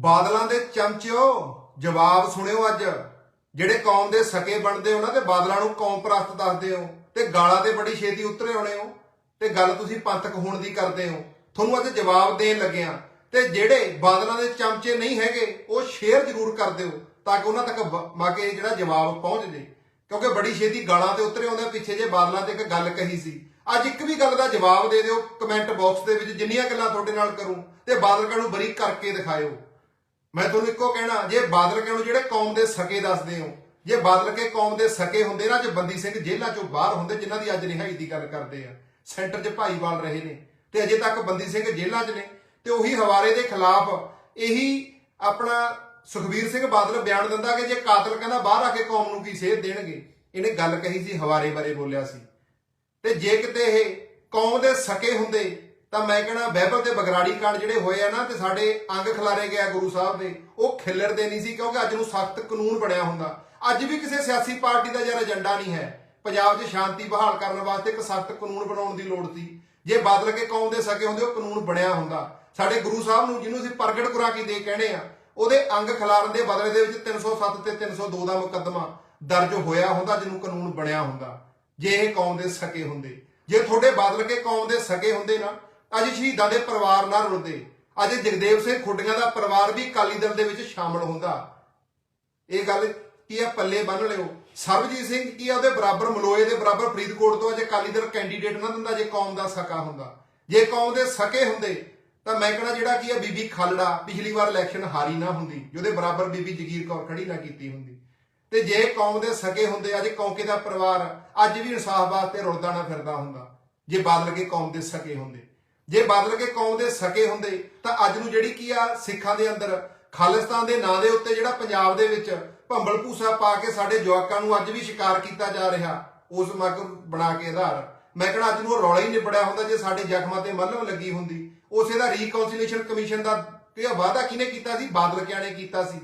ਬਾਦਲਾਂ ਦੇ ਚਮਚਿਓ, ਜਵਾਬ ਸੁਣਿਓ ਅੱਜ। ਜਿਹੜੇ ਕੌਮ ਦੇ ਸਕੇ ਬਣਦੇ ਹੋ ਨਾ, ਤੇ ਬਾਦਲਾਂ ਨੂੰ ਕੌਮ ਪ੍ਰਸਤ ਦੱਸਦੇ ਹੋ। ਤੇ ਗਾਲਾਂ ਤੇ ਬੜੀ ਛੇਤੀ ਉਤਰੇ ਹੋਣੇ ਹੋ। ਤੇ ਗੱਲ ਤੁਸੀਂ ਪੰਥਕ ਹੋਣ ਦੀ ਕਰਦੇ ਹੋ। ਤੁਹਾਨੂੰ ਅੱਜ ਜਵਾਬ ਦੇਣ ਲੱਗਿਆ ਤੇ ਜਿਹੜੇ ਬਾਦਲਾਂ ਦੇ ਚਮਚੇ ਨਹੀਂ ਹੈਗੇ, ਉਹ ਸ਼ੇਅਰ ਜ਼ਰੂਰ ਕਰ ਦਿਓ, ਤਾਂ ਕਿ ਉਹਨਾਂ ਤੱਕ ਵ- ਮਾਗੇ ਜਿਹੜਾ ਜਵਾਬ ਪਹੁੰਚ ਜੇ। ਕਿਉਂਕਿ ਬੜੀ ਛੇਤੀ ਗਾਲਾਂ ਤੇ ਉਤਰੇ ਆਉਂਦੇ ਪਿੱਛੇ ਜੇ ਬਾਦਲਾਂ ਤੇ ਇੱਕ ਗੱਲ ਕਹੀ ਸੀ। ਅੱਜ ਇੱਕ ਵੀ ਗੱਲ ਦਾ ਜਵਾਬ ਦੇ ਦਿਓ, ਕਮੈਂਟ ਬਾਕਸ ਦੇ ਵਿੱਚ ਜਿੰਨੀਆਂ ਗੱਲਾਂ ਤੁਹਾਡੇ ਨਾਲ ਕਰੂੰ, ਤੇ ਬਾਦਲ ਨੂੰ ਬਰੀ ਕਰਕੇ ਦਿਖਾਇਓ। ਮੈਂ ਤੁਹਾਨੂੰ ਇੱਕੋ ਕਹਿਣਾ, ਜੇ ਬਾਦਲ ਨੂੰ ਜਿਹੜੇ ਕੌਮ ਦੇ ਸਕੇ ਦੱਸਦੇ ਹੋ, ਜੇ ਬਾਦਲ ਕੇ ਕੌਮ ਦੇ ਸਕੇ ਹੁੰਦੇ ਨਾ, ਜੇ ਬੰਦੀ ਸਿੰਘ ਜੇਲ੍ਹਾਂ ਚੋਂ ਬਾਹਰ ਹੁੰਦੇ, ਜਿਨ੍ਹਾਂ ਦੀ ਅੱਜ ਰਿਹਾਈ ਦੀ ਗੱਲ ਕਰਦੇ ਆ, ਸੈਂਟਰ 'ਚ ਭਾਈਵਾਲ ਰਹੇ ਨੇ, ਤੇ ਅਜੇ ਤੱਕ ਬੰਦੀ ਸਿੰਘ ਜੇਲ੍ਹਾਂ 'ਚ ਨੇ, ਤੇ ਉਹੀ ਹਵਾਰੇ ਦੇ ਖਿਲਾਫ ਇਹੀ ਆਪਣਾ ਸੁਖਬੀਰ ਸਿੰਘ ਬਾਦਲ ਬਿਆਨ ਦਿੰਦਾ ਕਿ ਜੇ ਕਾਤਲ ਕਹਿੰਦਾ ਬਾਹਰ ਆ ਕੇ ਕੌਮ ਨੂੰ ਕੀ ਸੇਧ ਦੇਣਗੇ? ਇਹਨੇ ਗੱਲ ਕਹੀ ਸੀ, ਹਵਾਰੇ ਬਾਰੇ ਬੋਲਿਆ ਸੀ। ਤੇ ਜੇ ਕਿਤੇ ਇਹ ਕੌਮ ਦੇ ਸਕੇ ਹੁੰਦੇ ਤਾਂ ਮੈਂ ਕਹਿੰਦਾ ਬਹਿਬਲ ਤੇ ਬਗਰਾੜੀ ਕਾਂਡ ਜਿਹੜੇ ਹੋਏ ਆ ਨਾ ਤੇ ਸਾਡੇ ਅੰਗ ਖਿਲਾਰੇ ਗਿਆ ਗੁਰੂ ਸਾਹਿਬ ਦੇ। ਉਹ ਖਿੱਲਰਦੇ ਨਹੀਂ ਸੀ ਕਿਉਂਕਿ ਅੱਜ ਨੂੰ ਸਖਤ ਕਾਨੂੰਨ ਬਣਿਆ ਹੁੰਦਾ। ਅੱਜ ਵੀ ਕਿਸੇ ਸਿਆਸੀ ਪਾਰਟੀ ਦਾ ਯਾਰ ਏਜੰਡਾ ਨਹੀਂ ਹੈ। ਪੰਜਾਬ 'ਚ ਸ਼ਾਂਤੀ ਬਹਾਲ ਕਰਨ ਵਾਸਤੇ ਇੱਕ ਸਖਤ ਕਾਨੂੰਨ ਬਣਾਉਣ ਦੀ ਲੋੜ ਸੀ। ਜੇ ਬਦਲ ਕੇ ਕੌਮ ਦੇ ਸਕੇ ਹੁੰਦੇ, ਉਹ ਕਾਨੂੰਨ ਬਣਿਆ ਹੁੰਦਾ। ਸਾਡੇ ਗੁਰੂ ਸਾਹਿਬ ਨੂੰ, ਜਿਹਨੂੰ ਅਸੀਂ ਪ੍ਰਗਟ ਗੁਰਾਕੀ ਦੇ ਕਹਿੰਦੇ ਆ, ਉਹਦੇ ਅੰਗ ਖਿਲਾਰਨ ਦੇ ਬਦਲੇ ਦੇ ਵਿੱਚ 307 ਤੇ 302 ਦਾ ਮੁਕੱਦਮਾ ਦਰਜ ਹੋਇਆ ਹੁੰਦਾ, ਜਿਹਨੂੰ ਕਾਨੂੰਨ ਬਣਿਆ ਹੁੰਦਾ। ਜੇ ਇਹ ਕੌਮ ਦੇ ਸਕੇ ਹੁੰਦੇ। ਜੇ ਤੁਹਾਡੇ ਬਦਲ ਕੇ ਕੌਮ ਦੇ ਸਕੇ ਹੁੰਦੇ ਨਾ ਅੱਜ ਸ਼ਹੀਦਾਂ ਦੇ ਪਰਿਵਾਰ ਨਾਲ ਰੁਲਦੇ। ਅੱਜ ਜਗਦੇਵ ਸਿੰਘ ਖੁੱਡੀਆਂ ਦਾ ਪਰਿਵਾਰ ਵੀ ਅਕਾਲੀ ਦਲ ਦੇ ਵਿੱਚ ਸ਼ਾਮਲ ਹੁੰਦਾ। ਇਹ ਗੱਲ ਕੀ ਆ ਪੱਲੇ ਬੰਨ ਲਿਓ। ਸਰਬਜੀਤ ਸਿੰਘ ਕੀ ਆ ਉਹਦੇ ਬਰਾਬਰ ਮਲੋਏ ਦੇ ਬਰਾਬਰ ਫਰੀਦਕੋਟ ਤੋਂ ਅੱਜ ਅਕਾਲੀ ਦਲ ਕੈਂਡੀਡੇਟ ਨਾ ਦਿੰਦਾ, ਜੇ ਕੌਮ ਦਾ ਸਕਾ ਹੁੰਦਾ। ਜੇ ਕੌਮ ਦੇ ਸਕੇ ਹੁੰਦੇ, ਤਾਂ ਮੈਂ ਕਹਣਾ ਜਿਹੜਾ ਕੀ ਆ ਬੀਬੀ ਖਾਲੜਾ ਪਿਛਲੀ ਵਾਰ ਇਲੈਕਸ਼ਨ ਹਾਰੀ ਨਾ ਹੁੰਦੀ, ਜਿਹਦੇ ਬਰਾਬਰ ਬੀਬੀ ਜਗੀਰ ਕੌਰ ਖੜੀ ਨਾ ਕੀਤੀ ਹੁੰਦੀ। ਤੇ ਜੇ ਕੌਮ ਦੇ ਸਕੇ ਹੁੰਦੇ, ਅੱਜ ਕੌਂਕੇ ਦਾ ਪਰਿਵਾਰ, ਅੱਜ ਵੀ ਇਨਸਾਫ ਵਾਸਤੇ ਰੁਲਦਾ ਨਾ ਫਿਰਦਾ ਹੁੰਦਾ, ਜੇ ਬਾਦਲ ਕੇ ਕੌਮ ਦੇ ਸਕੇ ਹੁੰਦੇ। ਜੇ ਬਾਦਲ ਕੇ ਕੌਮ ਦੇ ਸਕੇ ਹੁੰਦੇ, ਤਾਂ ਅੱਜ ਨੂੰ ਜਿਹੜੀ ਕੀ ਆ, ਸਿੱਖਾਂ ਦੇ ਅੰਦਰ, ਖਾਲਿਸਤਾਨ ਦੇ ਨਾਂ ਦੇ ਉੱਤੇ ਜਿਹੜਾ ਪੰਜਾਬ ਦੇ ਵਿੱਚ ਭੰਬਲ ਭੂਸਾ ਪਾ ਕੇ ਸਾਡੇ ਜਵਾਕਾਂ ਨੂੰ ਅੱਜ ਵੀ ਸ਼ਿਕਾਰ ਕੀਤਾ ਜਾ ਰਿਹਾ, ਉਸ ਮਗ ਬਣਾ ਕੇ ਆਧਾਰ। ਮੈਂ ਕਹਿੰਦਾ ਅੱਜ ਨੂੰ ਉਹ ਰੌਲਾ ਹੀ ਨਿਬੜਿਆ ਹੁੰਦਾ ਜੇ ਸਾਡੇ ਜ਼ਖਮਾਂ ਤੇ ਮੱਲਮ ਲੱਗੀ ਹੁੰਦੀ। ਉਸੇ ਦਾ ਰੀਕਾਉਂਸੀਲੇਸ਼ਨ ਕਮਿਸ਼ਨ ਦਾ ਕੀ ਵਾਅਦਾ ਕਿਹਨੇ ਕੀਤਾ ਸੀ? ਬਾਦਲ ਕਿਆ ਨੇ ਕੀਤਾ ਸੀ?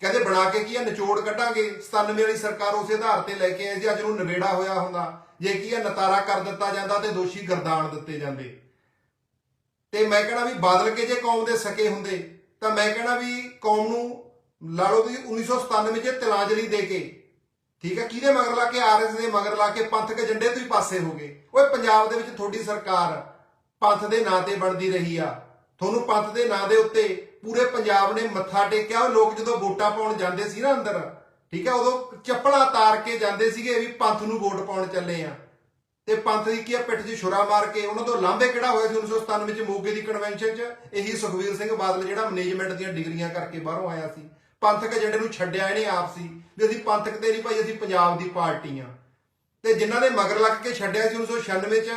ਕਹਿੰਦੇ ਬਣਾ ਕੇ ਕੀ ਆ, ਨਿਚੋੜ ਕੱਢਾਂਗੇ। 97 ਵਾਲੀ ਸਰਕਾਰ ਉਸੇ ਆਧਾਰ ਤੇ ਲੈ ਕੇ ਆਏ ਸੀ ਅੱਜ ਨੂੰ ਨਵੇੜਾ ਹੋਇਆ ਹੁੰਦਾ। ਜੇ ਕੀ ਆ, ਨਤਾਰਾ ਕਰ ਦਿੱਤਾ ਜਾਂਦਾ ਤੇ ਦੋਸ਼ੀ ਗਰਦਾਨ ਦਿੱਤੇ ਜਾਂਦੇ। ਤੇ ਮੈਂ ਕਹਿਣਾ ਵੀ ਬਾਦਲ ਕੇ ਜੇ ਕੌਮ ਦੇ ਸਕੇ ਹੁੰਦੇ, ਤਾਂ ਮੈਂ ਕਹਿਣਾ ਵੀ ਕੌਮ ਨੂੰ ਲਾ ਲਓ ਵੀ 1997 ਚ ਤਿਲਾਂਜਲੀ ਦੇ ਕੇ, ਠੀਕ ਹੈ, ਕਿਹਦੇ ਮਗਰ ਲਾ ਕੇ? ਆਰਐਸ ਦੇ ਮਗਰ ਲਾ ਕੇ ਪੰਥਕ ਏਜੰਡੇ ਤੋਂ ਹੀ ਪਾਸੇ ਹੋ ਗਏ। ਓਏ, ਪੰਜਾਬ ਦੇ ਵਿੱਚ ਤੁਹਾਡੀ ਸਰਕਾਰ ਪੰਥ ਦੇ ਨਾਂ ਤੇ ਬਣਦੀ ਰਹੀ ਆ। ਤੁਹਾਨੂੰ ਪੰਥ ਦੇ ਨਾਂ ਦੇ ਉੱਤੇ ਪੂਰੇ ਪੰਜਾਬ ਨੇ ਮੱਥਾ ਟੇਕਿਆ। ਉਹ ਲੋਕ ਜਦੋਂ ਵੋਟਾਂ ਪਾਉਣ ਜਾਂਦੇ ਸੀ ਨਾ ਅੰਦਰ, ਠੀਕ ਹੈ, ਉਦੋਂ ਚੱਪਲਾਂ ਤਾਰ ਕੇ ਜਾਂਦੇ ਸੀਗੇ ਵੀ ਪੰਥ ਨੂੰ ਵੋਟ ਪਾਉਣ ਚੱਲੇ ਆ। ਤੇ ਪੰਥ ਦੀ ਕੀ ਆ, ਪਿੱਠ 'ਚ ਛੁਰਾ ਮਾਰ ਕੇ ਉਹਨਾਂ ਤੋਂ ਲਾਂਭੇ ਕਿਹੜਾ ਹੋਇਆ ਸੀ 1997 ਚ ਮੋਗੇ ਦੀ ਕਨਵੈਨਸ਼ਨ 'ਚ? ਇਹੀ ਸੁਖਵੀਰ ਸਿੰਘ ਬਾਦਲ ਜਿਹੜਾ ਮੈਨੇਜਮੈਂਟ ਦੀਆਂ ਡਿਗਰੀਆਂ ਕਰਕੇ ਬਾਹਰੋਂ ਆਇਆ ਸੀ। ਪੰਥਕ ਏਜੰਡੇ ਨੂੰ ਛੱਡਿਆ ਇਹਨੇ ਆਪ ਸੀ ਵੀ ਅਸੀਂ ਪੰਥਕ ਤੇ ਨਹੀਂ ਭਾਈ, ਅਸੀਂ ਪੰਜਾਬ ਦੀ ਪਾਰਟੀ ਆ। ਤੇ ਜਿਨ੍ਹਾਂ ਨੇ ਮਗਰ ਲੱਗ ਕੇ ਛੱਡਿਆ ਸੀ 1996 ਚ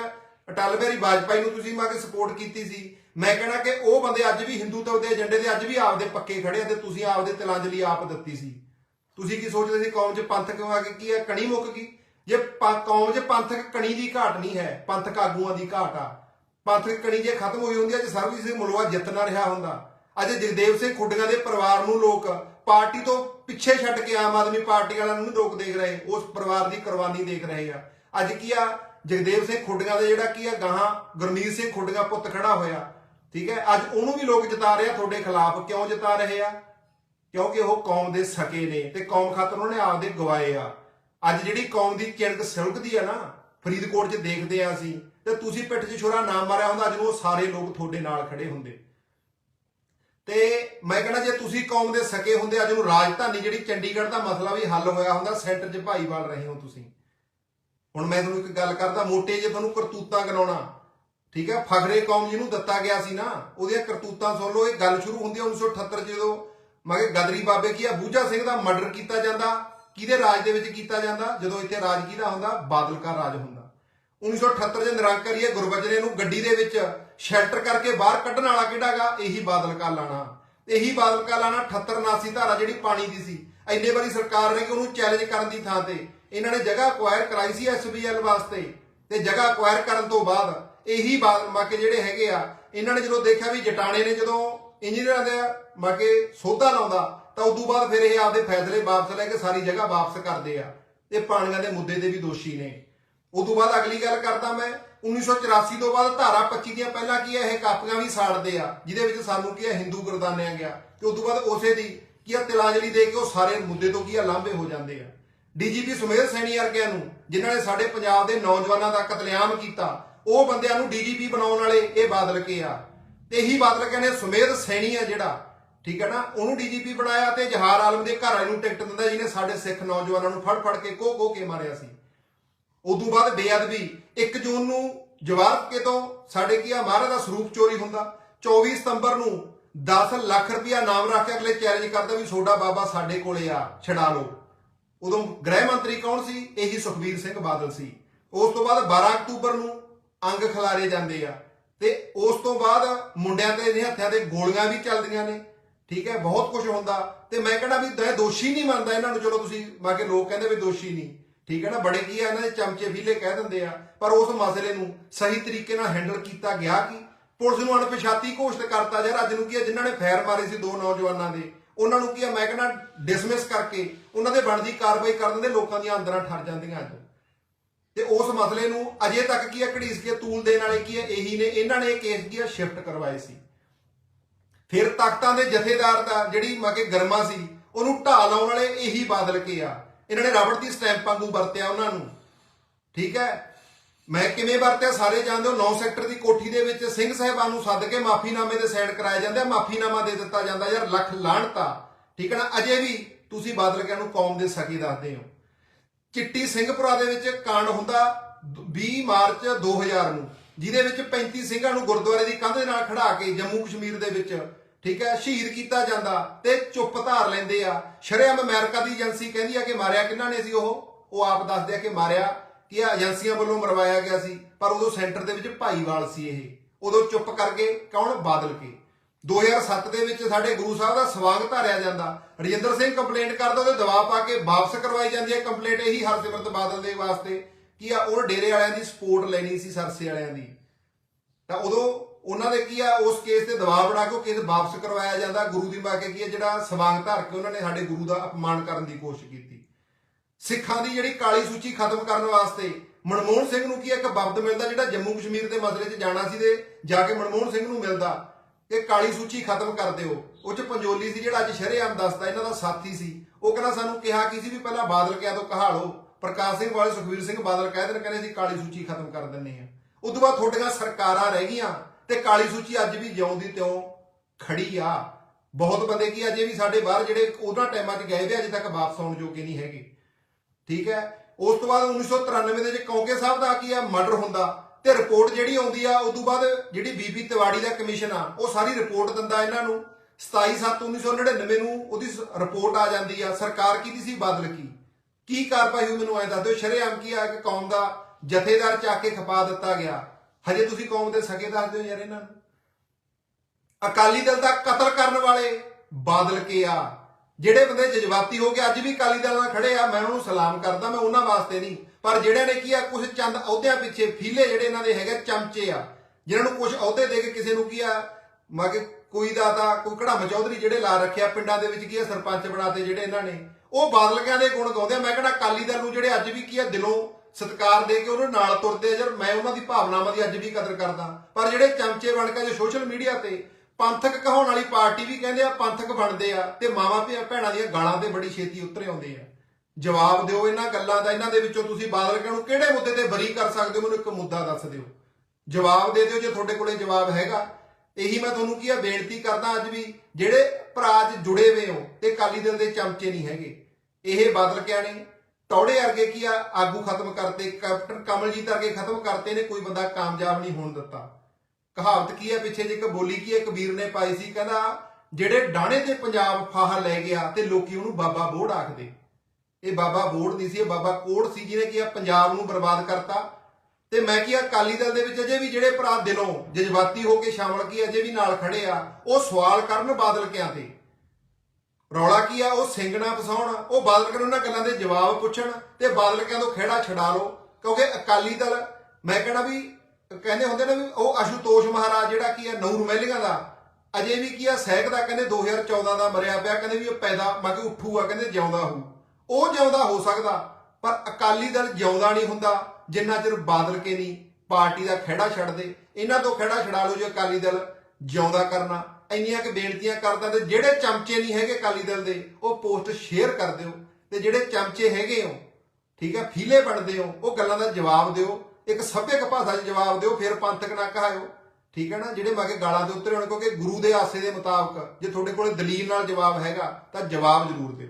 ਅਟਲ ਬਿਹਾਰੀ ਵਾਜਪਾਈ ਨੂੰ ਤੁਸੀਂ ਮਾ ਕੇ ਸਪੋਰਟ ਕੀਤੀ ਸੀ। ਮੈਂ ਕਹਿਣਾ ਕਿ ਉਹ ਬੰਦੇ ਅੱਜ ਵੀ ਹਿੰਦੂਤਵ ਦੇ ਏਜੰਡੇ ਦੇ ਅੱਜ ਵੀ ਆਪਦੇ ਪੱਕੇ ਖੜੇ ਆ ਤੇ ਤੁਸੀਂ ਆਪਦੇ ਤਿਲਾਂਜਲੀ ਆਪ ਦਿੱਤੀ ਸੀ। ਤੁਸੀਂ ਕੀ ਸੋਚਦੇ ਸੀ ਕੌਮ 'ਚ ਪੰਥਕ ਆ ਕੇ ਕੀ ਹੈ ਕਣੀ ਮੁੱਕ ਗਈ? ਜੇ ਪੰ- ਕੌਮ 'ਚ ਪੰਥਕ ਕਣੀ ਦੀ ਘਾਟ ਨਹੀਂ ਹੈ, ਪੰਥਕ ਆਗੂਆਂ ਦੀ ਘਾਟ ਆ। ਪੰਥਕ ਕਣੀ ਜੇ ਖਤਮ ਹੋਈ ਹੁੰਦੀ ਅੱਜ ਸਰਬਜੀਤ ਸਿੰਘ ਮੁਲਵਾ ਜਿੱਤ ਨਾ ਰਿਹਾ ਹੁੰਦਾ। ਅੱਜ ਜਗਦੇਵ ਸਿੰਘ ਖੁੱਡੀਆਂ ਦੇ ਪਰਿਵਾਰ ਨੂੰ ਲੋਕ ਪਾਰਟੀ ਤੋਂ ਪਿੱਛੇ ਛੱਡ ਕੇ ਆਮ ਆਦਮੀ ਪਾਰਟੀ ਵਾਲਿਆਂ ਨੂੰ ਨੀ ਲੋਕ ਦੇਖ ਰਹੇ, ਉਸ ਪਰਿਵਾਰ ਦੀ ਕੁਰਬਾਨੀ ਦੇਖ ਰਹੇ ਆ। ਅੱਜ ਕੀ ਆ, ਜਗਦੇਵ ਸਿੰਘ ਖੁੱਡੀਆਂ ਦਾ ਜਿਹੜਾ ਕੀ ਆ ਗਾਹਾਂ, ਗੁਰਮੀਤ ਸਿੰਘ ਖੁੱਡੀਆਂ ਪੁੱਤ ਖੜਾ ਹੋਇਆ। ਠੀਕ ਹੈ, ਅੱਜ ਉਹਨੂੰ ਵੀ ਲੋਕ ਜਿਤਾ ਰਹੇ ਆ, ਤੁਹਾਡੇ ਖਿਲਾਫ ਕਿਉਂ ਜਿਤਾ ਰਹੇ ਆ? ਕਿਉਂਕਿ ਉਹ ਕੌਮ ਦੇ ਸਕੇ ਨੇ ਤੇ ਕੌਮ ਖਾਤਰ ਉਹਨੇ ਆਪਦੇ ਗਵਾਏ ਆ। ਅੱਜ ਜਿਹੜੀ ਕੌਮ ਦੀ ਕਿਣਕ ਸਿਲਕਦੀ ਆ ਨਾ, ਫਰੀਦਕੋਟ 'ਚ ਦੇਖਦੇ ਆ ਅਸੀਂ, ਤੇ ਤੁਸੀਂ ਪਿੱਠ 'ਚ ਛੁਰਾ ਨਾ ਮਾਰਿਆ ਹੁੰਦਾ, ਅੱਜ ਉਹ ਸਾਰੇ ਲੋਕ ਤੁਹਾਡੇ ਨਾਲ ਖੜੇ ਹੁੰਦੇ। ਤੇ ਮੈਂ ਕਹਿੰਦਾ, ਜੇ ਤੁਸੀਂ ਕੌਮ ਦੇ ਸਕੇ ਹੁੰਦੇ, ਅੱਜ ਨੂੰ ਰਾਜਧਾਨੀ ਜਿਹੜੀ ਚੰਡੀਗੜ੍ਹ ਦਾ ਮਸਲਾ ਵੀ ਹੱਲ ਹੋਇਆ ਹੁੰਦਾ, ਸੈਂਟਰ 'ਚ ਭਾਈਵਾਲ ਰਹੇ ਹੋ ਤੁਸੀਂ। ਹੁਣ ਮੈਂ ਤੁਹਾਨੂੰ ਇੱਕ ਗੱਲ ਕਰਦਾ, ਮੋਟੇ ਜੇ ਤੁਹਾਨੂੰ ਕਰਤੂਤਾਂ ਗਨਾਉਣਾ ਠੀਕ ਹੈ ਫਖਰੇ ਕੌਮ ਜਿਹਨੂੰ ਦਿੱਤਾ ਗਿਆ ਸੀ ਨਾ, ਉਹਦੀਆਂ ਕਰਤੂਤਾਂ ਸੁਣ ਲਓ, ਇਹ ਗੱਲ ਸ਼ੁਰੂ ਹੁੰਦੀ ਹੈ 1978 'ਚ ਜਦੋਂ ਮਗੇ ਗਦਰੀ ਬਾਬੇ ਕੀ ਆ, ਬੂਝਾ ਸਿੰਘ ਦਾ ਮਰਡਰ ਕੀਤਾ ਜਾਂਦਾ ਕਿਹਦੇ ਰਾਜ ਦੇ ਵਿੱਚ ਕੀਤਾ ਜਾਂਦਾ? ਜਦੋਂ ਇੱਥੇ ਰਾਜ ਕਿਹਦਾ ਹੁੰਦਾ? ਬਾਦਲ ਕਾ ਰਾਜ ਹੁੰਦਾ। 1978 ਚ ਨਿਰੰਕਾਰੀਏ ਗੁਰਬਚਨੇ ਨੂੰ ਗੱਡੀ ਦੇ ਵਿੱਚ ਸ਼ੈਲਟਰ ਕਰਕੇ ਬਾਹਰ ਕੱਢਣ ਵਾਲਾ ਕਿਹੜਾਗਾ ਇਹੀ ਬਾਦਲ ਕਾ ਲਾਣਾ। ਇਹੀ ਬਾਦਲ ਕਾ ਲਾਣਾ 78 79 ਧਾਰਾ ਜਿਹੜੀ ਪਾਣੀ ਦੀ ਸੀ। ਇੰਨੇ ਵਾਰੀ ਸਰਕਾਰ ਨੇ ਕਿ ਉਹਨੂੰ ਚੈਲੰਜ ਕਰਨ ਦੀ ਥਾਂ ਤੇ ਇਹਨਾਂ ਨੇ ਜਗ੍ਹਾ ਅਕਵਾਇਰ ਕਰਾਈ ਸੀ ਐਸਬੀਐਲ ਵਾਸਤੇ ਤੇ ਜਗ੍ਹਾ ਅਕਵਾਇਰ ਕਰਨ ਤੋਂ ਬਾਅਦ ਇਹੀ ਬਾਦਲ ਮਾਕੇ ਜਿਹੜੇ ਹੈਗੇ ਆ, ਇਹਨਾਂ ਨੇ ਜਦੋਂ ਦੇਖਿਆ ਵੀ ਜਟਾਣੇ ਨੇ ਜਦੋਂ ਇੰਜੀਨੀਅਰਾਂ ਦੇ ਮਾਕੇ ਸੋਧਾ ਲਾਉਂਦਾ ਤਾਂ ਉਦੋਂ ਬਾਅਦ ਫਿਰ ਇਹ ਆਪਦੇ ਫੈਸਲੇ ਵਾਪਸ ਲੈ ਕੇ ਸਾਰੀ ਜਗ੍ਹਾ ਵਾਪਸ ਕਰਦੇ ਆ। ਇਹ ਪਾਣੀਆਂ ਦੇ ਮੁੱਦੇ ਦੇ ਵੀ ਦੋਸ਼ੀ ਨੇ। ਉਦੋਂ ਬਾਅਦ ਅਗਲੀ ਗੱਲ ਕਰਦਾ ਮੈਂ 1984 ਤੋਂ ਬਾਅਦ ਧਾਰਾ 25 ਦੀਆਂ ਪਹਿਲਾਂ ਕੀ ਹੈ ਇਹ ਕਾਪੀਆਂ ਵੀ ਸਾੜਦੇ ਆ, ਜਿਹਦੇ ਵਿੱਚ ਸਾਨੂੰ ਕੀ ਹੈ ਹਿੰਦੂ ਗੁਰਦਾਨਿਆ ਗਿਆ। ਤੇ ਉਸ ਤੋਂ ਬਾਅਦ ਉਸੇ ਦੀ ਕੀ ਆ, ਤਿਲਾਂਜਲੀ ਦੇ ਕੇ ਉਹ ਸਾਰੇ ਮੁੱਦੇ ਤੋਂ ਕੀ ਆ, ਲਾਂਭੇ ਹੋ ਜਾਂਦੇ ਆ। ਡੀਜੀਪੀ ਸੁਮੇਧ ਸੈਣੀ ਵਰਗਿਆਂ ਨੂੰ, ਜਿਨ੍ਹਾਂ ਨੇ ਸਾਡੇ ਪੰਜਾਬ ਦੇ ਨੌਜਵਾਨਾਂ ਦਾ ਕਤਲੇਆਮ ਕੀਤਾ, ਉਹ ਬੰਦਿਆਂ ਨੂੰ ਡੀਜੀਪੀ ਬਣਾਉਣ ਵਾਲੇ ਇਹ ਬਾਦਲ ਕੇ ਆ। ਤੇ ਇਹੀ ਬਾਦਲ ਕਹਿੰਦੇ ਸੁਮੇਧ ਸੈਣੀ ਆ ਜਿਹੜਾ ਠੀਕ ਹੈ ਨਾ? ਉਹਨੂੰ ਡੀਜੀਪੀ ਬਣਾਇਆ ਤੇ ਜਹਾਰ ਆਲਮ ਦੇ ਘਰ ਵਾਲੇ ਨੂੰ ਟਿਕਟ ਦਿੰਦਾ ਜਿਹਨੇ ਸਾਡੇ ਸਿੱਖ ਨੌਜਵਾਨਾਂ ਨੂੰ ਫੜ ਫੜ ਕੇ ਕੋਹ ਕੋਹ ਕੇ ਮਾਰਿਆ ਸੀ। ਉਦੋਂ ਬਾਅਦ ਬੇਅਦਬੀ। 1 ਜੂਨ ਨੂੰ ਜਵਾਰਕੇ ਤੋਂ ਸਾਡੇ ਕੀ ਆ? ਮਹਾਰਾਜ ਦਾ ਸਰੂਪ ਚੋਰੀ ਹੁੰਦਾ। 24 ਸਤੰਬਰ ਨੂੰ 10 ਲੱਖ ਰੁਪਇਆ ਨਾਮ ਰੱਖ ਕੇ ਅਗਲੇ ਚੈਲੰਜ ਕਰਦਾ ਵੀ ਸੋਡਾ ਬਾਬਾ ਸਾਡੇ ਕੋਲੇ ਆ, ਛਡਾ ਲਓ। ਉਦੋਂ ਗ੍ਰਹਿ ਮੰਤਰੀ ਕੌਣ ਸੀ? ਇਹੀ ਸੁਖਬੀਰ ਸਿੰਘ ਬਾਦਲ ਸੀ। ਉਸ ਤੋਂ ਬਾਅਦ 12 ਅਕਤੂਬਰ ਨੂੰ ਅੰਗ ਖਿਲਾਰੇ ਜਾਂਦੇ ਆ। ਤੇ ਉਸ ਤੋਂ ਬਾਅਦ ਮੁੰਡਿਆਂ ਤੇ ਇਹਦੇ ਹੱਥਾਂ ਤੇ ਗੋਲੀਆਂ ਵੀ ਚੱਲਦੀਆਂ ਨੇ। ਠੀਕ ਹੈ, ਬਹੁਤ ਕੁਝ ਹੁੰਦਾ ਤੇ ਮੈਂ ਕਹਿੰਦਾ ਵੀ ਮੈਂ ਦੋਸ਼ੀ ਨਹੀਂ ਮੰਨਦਾ ਇਹਨਾਂ ਨੂੰ ਚਲੋ ਤੁਸੀਂ ਮਾ ਕੇ ਲੋਕ ਕਹਿੰਦੇ ਵੀ ਦੋਸ਼ੀ ਨਹੀਂ। ਠੀਕ ਹੈ ਨਾ, ਬੜੇ ਕੀ ਆ, ਇਹਨਾਂ ਦੇ ਚਮਚੇ ਫੀਲੇ ਕਹਿ ਦਿੰਦੇ ਆ, ਪਰ ਉਸ ਮਸਲੇ ਨੂੰ ਸਹੀ ਤਰੀਕੇ ਨਾਲ ਹੈਂਡਲ ਕੀਤਾ ਗਿਆ ਕਿ? ਪੁਲਿਸ ਨੂੰ ਅਣਪਛਾਤੀ ਘੋਸ਼ਿਤ ਕਰਤਾ ਯਾਰ ਅੱਜ ਨੂੰ ਕੀ ਆ, ਜਿਨ੍ਹਾਂ ਨੇ ਫੈਰ ਮਾਰੇ ਸੀ ਦੋ ਨੌਜਵਾਨਾਂ ਦੇ। ਉਹਨਾਂ ਨੂੰ ਕੀ ਆ, ਮੈਂ ਕਹਿੰਦਾ ਡਿਸਮਿਸ ਕਰਕੇ ਉਹਨਾਂ ਦੇ ਬਣਦੀ ਕਾਰਵਾਈ ਕਰ ਦਿੰਦੇ, ਲੋਕਾਂ ਦੀਆਂ ਅੰਦਰਾਂ ਠਰ ਜਾਂਦੀਆਂ ਅੱਜ। ਤੇ ਉਸ ਮਸਲੇ ਨੂੰ ਅਜੇ ਤੱਕ ਕੀ ਆ, ਘੜੀਸ ਕੇ ਤੂਲ ਦੇਣ ਵਾਲੇ ਕੀ ਆ, ਇਹੀ ਨੇ, ਇਹਨਾਂ ਨੇ ਇਹ ਕੇਸ ਕੀ ਆ ਸ਼ਿਫਟ ਕਰਵਾਏ ਸੀ। ਫਿਰ ਤਖਤਾਂ ਦੇ ਜਥੇਦਾਰ ਦਾ ਜਿਹੜੀ ਮਾ ਕੇ ਗਰਮਾ ਸੀ, ਉਹਨੂੰ ਢਾਹ ਲਾਉਣ ਵਾਲੇ ਇਹੀ ਬਾਦਲ ਕੇ ਆ। ਇਹਨਾਂ ਨੇ ਰਬੜ ਦੀ ਸਟੈਂਪ ਵਾਂਗੂ ਵਰਤਿਆ ਉਹਨਾਂ ਨੂੰ। ਠੀਕ ਹੈ? ਮੈਂ ਕਿਵੇਂ ਵਰਤਿਆ? ਸਾਰੇ ਜਾਣਦੇ ਹੋ 9 ਸੈਕਟਰ ਦੀ ਕੋਠੀ ਦੇ ਵਿੱਚ ਸਿੰਘ ਸਾਹਿਬਾਨ ਨੂੰ ਸੱਦ ਕੇ ਮਾਫੀਨਾਮੇ ਦੇ ਸਾਈਨ ਕਰਾਏ ਜਾਂਦਾ, ਮਾਫੀਨਾਮਾ ਦੇ ਦਿੱਤਾ ਜਾਂਦਾ, ਯਾਰ ਲੱਖ ਲਾਹਣਤਾ। ਠੀਕ ਹੈ ਨਾ? ਅਜੇ ਵੀ ਤੁਸੀਂ ਬਾਦਲ ਕਿਆਂ ਨੂੰ ਕੌਮ ਦੇ ਸਖੀ ਦੱਸਦੇ ਹੋ। ਚਿੱਟੀ ਸਿੰਘਪੁਰਾ ਦੇ ਵਿੱਚ ਕਾਂਡ ਹੁੰਦਾ 20 ਮਾਰਚ 2000 ਨੂੰ, ਜਿਹਦੇ ਵਿੱਚ 35 ਸਿੰਘਾਂ ਨੂੰ ਗੁਰਦੁਆਰੇ ਦੀ ਕੰਧ ਦੇ ਨਾਲ ਖੜਾ ਕੇ ਜੰਮੂ ਕਸ਼ਮੀਰ ਦੇ ਵਿੱਚ ਠੀਕ ਹੈ, ਸ਼ਹੀਦ ਕੀਤਾ ਜਾਂਦਾ ਤੇ ਚੁੱਪ ਧਾਰ ਲੈਂਦੇ ਆ। ਸ਼ਰੇਆਮ ਅਮਰੀਕਾ ਦੀ ਏਜੰਸੀ ਕਹਿੰਦੀ ਆ ਕਿ ਮਾਰਿਆ ਕਿਹਨਾਂ ਨੇ ਸੀ ਉਹ? ਉਹ ਆਪ ਦੱਸਦੇ ਆ ਕਿ ਮਾਰਿਆ ਕਿ ਇਹ ਏਜੰਸੀਆਂ ਵੱਲੋਂ ਮਰਵਾਇਆ ਗਿਆ ਸੀ, ਪਰ ਉਦੋਂ ਸੈਂਟਰ ਦੇ ਵਿੱਚ ਭਾਈਵਾਲ ਸੀ ਇਹ। ਉਦੋਂ ਚੁੱਪ ਕਰਕੇ ਕੌਣ ਬਾਦਲ ਕੇ? 2007 ਦੇ ਵਿੱਚ ਸਾਡੇ ਗੁਰੂ ਸਾਹਿਬ ਦਾ ਸਵਾਗਤ ਧਾਰਿਆ ਜਾਂਦਾ। ਰਜਿੰਦਰ ਸਿੰਘ ਕੰਪਲੇਂਟ ਕਰਦਾ, ਉਹਦੇ ਦਬਾਅ ਪਾ ਕੇ ਵਾਪਸ ਕਰਵਾਈ ਜਾਂਦੀ ਹੈ ਕੰਪਲੇਂਟ ਇਹੀ ਹਰਸਿਮਰਤ ਬਾਦਲ ਦੇ ਵਾਸਤੇ ਕਿ ਆ ਉਹ ਡੇਰੇ ਵਾਲਿਆਂ ਦੀ ਸਪੋਰਟ ਲੈਣੀ ਸੀ ਸਰਸੇ ਵਾਲਿਆਂ ਦੀ। ਤਾਂ ਉਦੋਂ ਉਹਨਾਂ ਦੇ ਕੀ ਆ, ਉਸ ਕੇਸ ਤੇ ਦਬਾਅ ਬਣਾ ਕੇ ਉਹ ਕੇਸ ਵਾਪਸ ਕਰਵਾਇਆ ਜਾਂਦਾ, ਗੁਰੂ ਦੀ ਮਾਂ ਕੇ ਕੀ ਆ, ਜਿਹੜਾ ਸਵਾਂਗ ਧਾਰ ਕੇ ਉਹਨਾਂ ਨੇ ਸਾਡੇ ਗੁਰੂ ਦਾ ਅਪਮਾਨ ਕਰਨ ਦੀ ਕੋਸ਼ਿਸ਼ ਕੀਤੀ। ਸਿੱਖਾਂ ਦੀ ਜਿਹੜੀ ਕਾਲੀ ਸੂਚੀ ਖਤਮ ਕਰਨ ਵਾਸਤੇ ਮਨਮੋਹਨ ਸਿੰਘ ਨੂੰ ਕੀ ਇੱਕ ਬਬਦ ਮਿਲਦਾ ਜਿਹੜਾ ਜੰਮੂ ਕਸ਼ਮੀਰ ਦੇ ਮਸਲੇ 'ਚ ਜਾਣਾ ਸੀ ਤੇ ਜਾ ਕੇ ਮਨਮੋਹਨ ਸਿੰਘ ਨੂੰ ਮਿਲਦਾ। ਕਿ ਕਾਲੀ ਸੂਚੀ ਖਤਮ ਕਰ ਦਿਓ। ਉਹ 'ਚ ਪੰਜੋਲੀ ਸੀ, ਜਿਹੜਾ ਅੱਜ ਸ਼ਰੇਆਮ ਦੱਸਦਾ ਇਹਨਾਂ ਦਾ ਸਾਥੀ ਸੀ। ਉਹ ਕਹਿੰਦਾ ਸਾਨੂੰ ਕਿਹਾ ਕੀ ਸੀ ਵੀ ਪਹਿਲਾਂ ਬਾਦਲ ਕਿਆ ਤੋਂ ਕਹਾ ਲਓ ਪ੍ਰਕਾਸ਼ ਸਿੰਘ ਵਾਲੇ ਸੁਖਵੀਰ ਸਿੰਘ ਬਾਦਲ ਕਹਿ ਦੇਣ, ਕਹਿੰਦੇ ਸੀ ਕਾਲੀ ਸੂਚੀ ਖਤਮ ਕਰ ਦਿੰਨੇ ਆ ਉਸ ਤੋਂ ਬਾਅਦ ਤੁਹਾਡੀਆਂ ਸਰਕਾਰਾਂ ਰਹਿ ਗਈਆਂ। ਤੇ ਕਾਲੀ ਸੂਚੀ ਅੱਜ ਵੀ ਜਿਉਂ ਦੀ ਤਿਉਂ ਖੜੀ ਆ। ਬਹੁਤ ਬੰਦੇ ਕੀ ਅਜੇ ਵੀ ਸਾਡੇ ਬਾਹਰ ਜਿਹੜੇ ਉਹਨਾਂ ਟਾਈਮਾਂ 'ਚ ਗਏ ਵੇ, ਅਜੇ ਤੱਕ ਵਾਪਸ ਆਉਣ ਜੋਗੇ ਨਹੀਂ ਹੈਗੇ। ਠੀਕ ਹੈ? ਉਸ ਤੋਂ ਬਾਅਦ 1993 ਦੇ ਵਿੱਚ ਕੌਂਕੇ ਸਾਹਿਬ ਦਾ ਕੀ ਆ? ਮਰਡਰ ਹੁੰਦਾ। ਤੇ ਰਿਪੋਰਟ ਜਿਹੜੀ ਆਉਂਦੀ ਆ ਉਸ ਤੋਂ ਬਾਅਦ ਜਿਹੜੀ ਬੀਬੀ ਤਿਵਾੜੀ ਦਾ ਕਮਿਸ਼ਨ ਆ, ਉਹ ਸਾਰੀ ਰਿਪੋਰਟ ਦਿੰਦਾ ਇਹਨਾਂ ਨੂੰ। 27/7/1999 ਨੂੰ ਉਹਦੀ ਰਿਪੋਰਟ ਆ ਜਾਂਦੀ ਆ। ਸਰਕਾਰ ਕਿਹਦੀ ਸੀ? ਬਾਦਲ ਕੀ। ਕੀ ਕਾਰਵਾਈ ਹੋਈ ਮੈਨੂੰ ਐ ਦੱਸ ਦਿਓ। ਸ਼ਰੇਆਮ ਕੀ ਆ? ਕਿ ਕੌਮ ਦਾ ਜਥੇਦਾਰ ਚੱਕ ਕੇ ਖਪਾ ਦਿੱਤਾ ਗਿਆ। ਹਜੇ ਤੁਸੀਂ ਕੌਮ ਦੇ ਸਕੇ ਦੱਸਦੇ ਹੋ ਯਾਰ ਇਹਨਾਂ ਨੂੰ। ਅਕਾਲੀ ਦਲ ਦਾ ਕਤਲ ਕਰਨ ਵਾਲੇ ਬਾਦਲ ਕੇ ਆ। ਜਿਹੜੇ ਬੰਦੇ ਜਜ਼ਬਾਤੀ ਹੋ ਕੇ ਅੱਜ ਵੀ ਅਕਾਲੀ ਦਲ ਨਾਲ ਖੜੇ ਆ, ਮੈਂ ਉਹਨਾਂ ਨੂੰ ਸਲਾਮ ਕਰਦਾ, ਮੈਂ ਉਹਨਾਂ ਵਾਸਤੇ ਨਹੀਂ। ਪਰ ਜਿਹੜਿਆਂ ਨੇ ਕੀ ਆ ਕੁਝ ਚੰਦ ਅਹੁਦਿਆਂ ਪਿੱਛੇ ਫੀਲੇ ਜਿਹੜੇ ਇਹਨਾਂ ਦੇ ਹੈਗੇ, ਚਮਚੇ ਆ। ਜਿਨ੍ਹਾਂ ਨੂੰ ਕੁਝ ਅਹੁਦੇ ਦੇ ਕੇ ਕਿਸੇ ਨੂੰ ਕੀ ਆ ਮਾ ਕਿ ਕੋਈ ਦਾ ਤਾਂ ਕੋਈ ਕੜਾਮ ਚੌਧਰੀ ਜਿਹੜੇ ਲਾ ਰੱਖਿਆ, ਪਿੰਡਾਂ ਦੇ ਵਿੱਚ ਕੀ ਆ, ਸਰਪੰਚ ਬਣਾਤੇ ਜਿਹੜੇ ਇਹਨਾਂ ਨੇ, ਉਹ ਬਾਦਲਕਿਆਂ ਦੇ ਗੁਣ ਗਾਉਂਦੇ ਆ। ਮੈਂ ਕਹਿੰਦਾ ਅਕਾਲੀ ਦਲ ਨੂੰ ਜਿਹੜੇ ਅੱਜ ਵੀ ਕੀ ਆ, ਦਿਲੋਂ ਸਤਿਕਾਰ ਦੇ ਕੇ ਉਹਨਾਂ ਨਾਲ ਤੁਰਦੇ ਆ ਯਾਰ, ਮੈਂ ਉਹਨਾਂ ਦੀ ਭਾਵਨਾਵਾਂ ਦੀ ਅੱਜ ਵੀ ਕਦਰ ਕਰਦਾ। ਪਰ ਜਿਹੜੇ ਚਮਚੇ ਬਣ ਕੇ ਜੋ ਸੋਸ਼ਲ ਮੀਡੀਆ ਤੇ, ਪੰਥਕ ਕਹਾਉਣ ਵਾਲੀ ਪਾਰਟੀ ਵੀ ਕਹਿੰਦੇ ਆ, ਪੰਥਕ ਬਣਦੇ ਆ, ਤੇ ਮਾਵਾਂ ਭੈਣਾਂ ਦੀਆਂ ਗਾਲਾਂ ਤੇ ਬੜੀ ਛੇਤੀ ਉਤਰੇ ਆਉਂਦੇ ਆ। ਜਵਾਬ ਦਿਓ ਇਹਨਾਂ ਗੱਲਾਂ ਦਾ, ਇਹਨਾਂ ਦੇ ਵਿੱਚੋਂ ਤੁਸੀਂ ਬਾਦਲ ਕਿਆਂ ਨੂੰ ਕਿਹੜੇ ਮੁੱਦੇ ਤੇ ਬਰੀ ਕਰ ਸਕਦੇ ਹੋ? ਮੈਨੂੰ ਇੱਕ ਮੁੱਦਾ ਦੱਸ ਦਿਓ। ਜਵਾਬ ਦੇ ਦਿਓ ਜੇ ਤੁਹਾਡੇ ਕੋਲੇ ਜਵਾਬ ਹੈਗਾ। ਇਹੀ ਮੈਂ ਤੁਹਾਨੂੰ ਕੀ ਆ, ਬੇਨਤੀ ਕਰਦਾ ਅੱਜ ਵੀ, ਜਿਹੜੇ ਭਰਾ ਚ ਜੁੜੇ ਹੋਏ ਹੋ, ਤੇ ਅਕਾਲੀ ਦਲ ਦੇ ਚਮਚੇ ਨਹੀਂ ਹੈਗੇ, ਇਹ ਬਾਦਲ ਕਿਆਂ ਨੇ ਟੌੜੇ ਵਰਗੇ ਕੀ ਆ? ਆਗੂ ਖਤਮ ਕਰਤੇ, ਕੈਪਟਨ ਕਮਲਜੀਤ ਵਰਗੇ ਖਤਮ ਕਰਤੇ ਨੇ, ਕੋਈ ਬੰਦਾ ਕਾਮਯਾਬ ਨਹੀਂ ਹੋਣ ਦਿੱਤਾ। ਕਹਾਵਤ ਕੀ ਹੈ ਪਿੱਛੇ ਜੇ ਇੱਕ ਬੋਲੀ ਕੀ ਹੈ ਕਬੀਰ ਨੇ ਪਾਈ ਸੀ, ਕਹਿੰਦਾ, ਜਿਹੜੇ ਡਾਣੇ ਤੇ ਪੰਜਾਬ ਫਾਹਾ ਲੈ ਗਿਆ ਤੇ ਲੋਕੀ ਉਹਨੂੰ ਬਾਬਾ ਬੋੜ ਆਖਦੇ। ਇਹ ਬਾਬਾ ਬੋੜ ਨਹੀਂ ਸੀ, ਇਹ ਬਾਬਾ ਕੋੜ ਸੀ ਜਿਹਨੇ ਕੀ ਆ? ਪੰਜਾਬ ਨੂੰ ਬਰਬਾਦ ਕਰਤਾ। ਤੇ ਮੈਂ ਕੀ ਆ? ਅਕਾਲੀ ਦਲ ਦੇ ਵਿੱਚ ਅਜੇ ਵੀ ਜਿਹੜੇ ਭਰਾ ਦਿਲੋਂ ਜਜ਼ਬਾਤੀ ਹੋ ਕੇ ਸ਼ਾਮਲ ਕੀ ਅਜੇ ਵੀ ਨਾਲ ਖੜੇ ਆ, ਉਹ ਸਵਾਲ ਕਰਨ ਬਾਦਲ ਕਿਆਂ ਤੇ ਰੌਲਾ ਕੀ ਆ? ਉਹ ਸਿੰਗਣਾ ਨਾ ਫਸਾਉਣ, ਉਹ ਬਾਦਲ ਕਰਨ ਉਹਨਾਂ ਗੱਲਾਂ ਦੇ ਜਵਾਬ ਪੁੱਛਣ ਤੇ ਬਾਦਲ ਕਿਆਂ ਤੋਂ ਖੇੜਾ ਛਡਾ ਲਓ। ਕਿਉਂਕਿ ਅਕਾਲੀ ਦਲ, ਮੈਂ ਕਹਿਣਾ ਵੀ, ਕਹਿੰਦੇ ਹੁੰਦੇ ਨੇ ਵੀ ਉਹ ਅਸ਼ੂਤੋਸ਼ ਮਹਾਰਾਜ ਜਿਹੜਾ ਕੀ ਆ ਨੂਰ ਮਹਿਲੀਆਂ ਦਾ, ਅਜੇ ਵੀ ਕੀ ਆ, ਸਹਿਕ ਦਾ ਕਹਿੰਦੇ 2014 ਦਾ ਮਰਿਆ ਪਿਆ, ਕਹਿੰਦੇ ਵੀ ਉਹ ਪੈਦਾ, ਮੈਂ ਕਿ ਉੱਠੂ ਆ, ਕਹਿੰਦੇ ਜਿਉਂਦਾ ਹੋਊ। ਉਹ ਜਿਉਂਦਾ ਹੋ ਸਕਦਾ, ਪਰ ਅਕਾਲੀ ਦਲ ਜਿਉਂਦਾ ਨਹੀਂ ਹੁੰਦਾ, ਜਿੰਨਾ ਚਿਰ ਬਾਦਲ ਕੇ ਨਹੀਂ ਪਾਰਟੀ ਦਾ ਖਹਿੜਾ ਛੱਡ ਦੇ ਇਹਨਾਂ ਤੋਂ ਖਹਿੜਾ ਛਡਾ ਲਓ ਜੇ ਅਕਾਲੀ ਦਲ ਜਿਉਂਦਾ ਕਰਨਾ। ਇੰਨੀਆਂ ਕੁ ਬੇਨਤੀਆਂ ਕਰਦਾ ਤੇ ਜਿਹੜੇ ਚਮਚੇ ਨਹੀਂ ਹੈਗੇ ਅਕਾਲੀ ਦਲ ਦੇ, ਉਹ ਪੋਸਟ ਸ਼ੇਅਰ ਕਰ ਦਿਓ। ਤੇ ਜਿਹੜੇ ਚਮਚੇ ਹੈਗੇ ਹੋ, ਠੀਕ ਹੈ ਫੀਲੇ ਬਣਦੇ ਹੋ, ਉਹ ਗੱਲਾਂ ਦਾ ਜਵਾਬ ਦਿਓ। ਇੱਕ ਸੱਭਿਅਕ ਭਾਸ਼ਾ 'ਚ ਜਵਾਬ ਦਿਓ, ਫਿਰ ਪੰਥਕ ਨਾ ਕਹਾਇਓ। ਠੀਕ ਹੈ ਨਾ, ਜਿਹੜੇ ਮਾ ਕੇ ਗਾਲਾਂ ਦੇ ਉੱਤਰੇ ਹੋਣ, ਕਿਉਂਕਿ ਗੁਰੂ ਦੇ ਆਸੇ ਦੇ ਮੁਤਾਬਕ ਜੇ ਤੁਹਾਡੇ ਕੋਲੇ ਦਲੀਲ ਨਾਲ ਜਵਾਬ ਹੈਗਾ, ਤਾਂ ਜਵਾਬ ਜ਼ਰੂਰ ਦਿਓ।